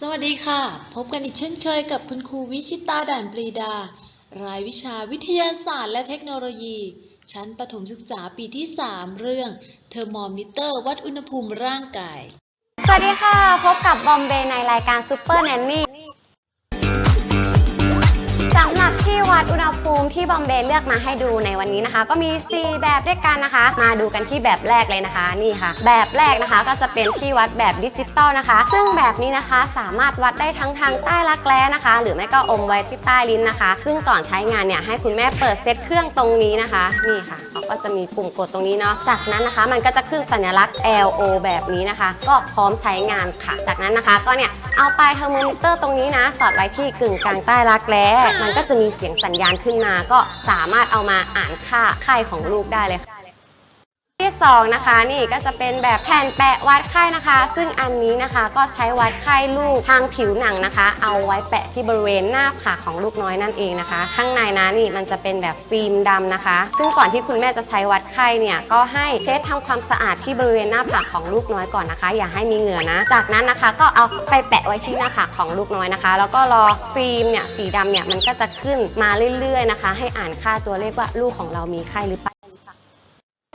สวัสดีค่ะ พบกันอีกเช่นเคยกับคุณครูวิชิตาด่านปรีดา รายวิชาวิทยาศาสตร์และเทคโนโลยี ชั้นประถมศึกษาปีที่ 3 เรื่องเทอร์โมมิเตอร์วัดอุณหภูมิร่างกาย สวัสดีค่ะ พบกับบอมเบย์ในรายการซูเปอร์แนนนี่ วัดอุณหภูมิที่บอมเบย์เลือกมาให้ดูในวันนี้นะคะ ก็มี 4 แบบด้วยกันนะคะ มาดูกันที่แบบแรกเลยนะคะนี่ค่ะ แบบแรกนะคะก็จะเป็นที่วัดแบบดิจิตอลนะคะ ซึ่งแบบนี้นะคะสามารถวัดได้ทั้งทางใต้รักแร้นะคะ หรือไม่ก็อมไว้ที่ใต้ลิ้นนะคะ ซึ่งก่อนใช้งานเนี่ยให้คุณแม่เปิดเซตเครื่องตรงนี้นะคะนี่ค่ะเขาก็จะมีปุ่มกดตรงนี้เนาะจากนั้นนะคะ มันก็จะขึ้นสัญลักษณ์ LO แบบนี้นะคะ ก็พร้อมใช้งานค่ะ จากนั้นนะคะ ก็เนี่ยเอาปลายเทอร์โมมิเตอร์ตรงนี้นะ สอดไว้ที่กึ่งกลางใต้รักแร้มันก็จะมีเสียงสัญญาณขึ้นมาก็สามารถเอามาอ่านค่าไข้ของลูกได้เลยค่ะ ที่สองนะคะ นี่ก็จะเป็นแบบแผ่นแปะวัดไข้นะคะ ซึ่งอันนี้นะคะก็ใช้วัดไข้ลูกทางผิวหนังนะคะ เอาไว้แปะที่บริเวณหน้าผากของลูกน้อยนั่นเองนะคะ ข้างในนะนี่มันจะเป็นแบบฟิล์มดำนะคะ ซึ่งก่อนที่คุณแม่จะใช้วัดไข้เนี่ยก็ให้เช็ดทำความสะอาดที่บริเวณหน้าผากของลูกน้อยก่อนนะคะ อย่าให้มีเหงื่อนะ จากนั้นนะคะก็เอาไปแปะไว้ที่หน้าผากของลูกน้อยนะคะ แล้วก็รอฟิล์มเนี่ยสีดำเนี่ยมันก็จะขึ้นมาเรื่อยๆนะคะ ให้อ่านค่าตัวเลขว่าลูกของเรามีไข้หรือเปล่า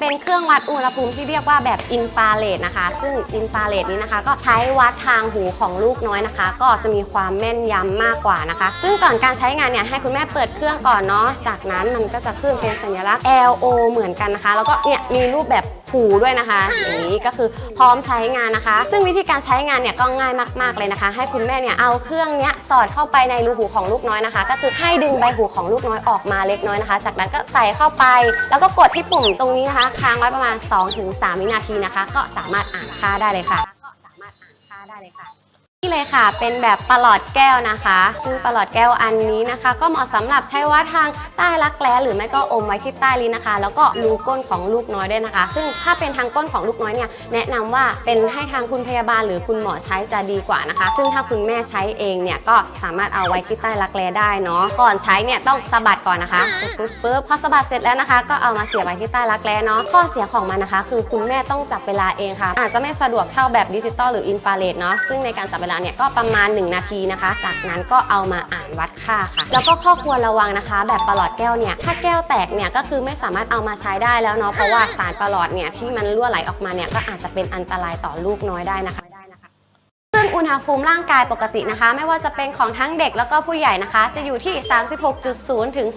เป็นเครื่องวัดอุณหภูมิที่เรียกว่าแบบอินฟราเรดนะคะ ซึ่งอินฟราเรดนี้นะคะ ก็ใช้วัดทางหูของลูกน้อยนะคะ ก็จะมีความแม่นยำมากกว่านะคะ ซึ่งก่อนการใช้งานเนี่ยให้คุณแม่เปิดเครื่องก่อนเนาะจากนั้นมันก็จะขึ้นเป็นสัญลักษณ์ LO เหมือนกันนะคะ แล้วก็เนี่ยมีรูปแบบ หูด้วยนะคะอย่างนี้ก็คือพร้อมใช้งานนะคะ ซึ่งวิธีการใช้งานเนี่ยก็ง่ายมากๆเลยนะคะ ให้คุณแม่เนี่ยเอาเครื่องเนี้ยสอดเข้าไปในรูหูของลูกน้อยนะคะ ก็คือให้ดึงใบหูของลูกน้อยออกมาเล็กน้อยนะคะ จากนั้นก็ใส่เข้าไป แล้วก็กดที่ปุ่มตรงนี้นะคะค้างไว้ประมาณ 2-3 วินาทีนะคะ ก็สามารถอ่านค่าได้เลยค่ะก็สามารถอ่านค่าได้เลยค่ะ นี่เลยค่ะ เป็นแบบประหลอดแก้วนะคะ ซึ่งประหลอดแก้วอันนี้นะคะ ก็เหมาะสำหรับใช้วัดทางใต้รักแร้หรือไม่ก็อมไว้ที่ใต้ลิ้นนะคะ แล้วก็รูก้นของลูกน้อยด้วยนะคะ ซึ่งถ้าเป็นทางก้นของลูกน้อยเนี่ยแนะนำว่าเป็นให้ทางคุณพยาบาลหรือคุณหมอใช้จะดีกว่านะคะ ซึ่งถ้าคุณแม่ใช้เองเนี่ยก็สามารถเอาไว้ที่ใต้รักแร้ได้เนาะ ก่อนใช้เนี่ยต้องสะบัดก่อนนะคะปึ๊บปึ๊บปึ๊บพอสะบัดเสร็จแล้วนะคะ ก็เอามาเสียบไว้ที่ใต้รักแร้เนาะ ข้อเสียของมันนะคะ คือคุณแม่ต้องจับเวลาเองค่ะ อาจจะไม่สะดวกเท่าแบบดิจิตอลหรืออินฟราเรดเนาะ ซึ่งในการจับเวลาเนี่ยก็ประมาณ 1 นาทีนะคะ จากนั้นก็เอามาอ่านวัดค่าค่ะ แล้วก็ข้อควรระวังนะคะ แบบประหลอดแก้วเนี่ยถ้าแก้วแตกเนี่ยก็คือไม่สามารถเอามาใช้ได้แล้วเนาะเพราะว่าสารประหลอดเนี่ยที่มันรั่วไหลออกมาเนี่ยก็อาจจะเป็นอันตรายต่อลูกน้อยได้นะคะ อุณหภูมิร่างกายปกตินะคะ ไม่ว่าจะเป็นของทั้งเด็กแล้วก็ผู้ใหญ่นะคะ จะอยู่ที่ 36.0 ถึง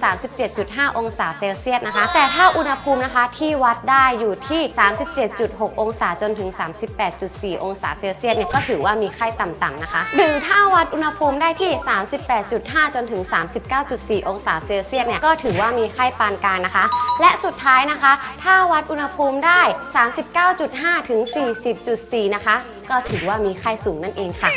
37.5 องศาเซลเซียสนะคะ แต่ถ้าอุณหภูมินะคะที่วัดได้อยู่ที่ 37.6 องศาจนถึง 38.4 องศาเซลเซียสเนี่ยก็ถือว่ามีไข้ต่ำๆนะคะ หรือถ้าวัดอุณหภูมิได้ที่ 38.5 จนถึง 39.4 องศาเซลเซียสเนี่ยก็ถือว่ามีไข้ปานกลางนะคะ และสุดท้ายนะคะ ถ้าวัดอุณหภูมิได้ 39.5 ถึง 40.4 นะคะก็ถือว่ามีไข้สูงนั่นเองค่ะ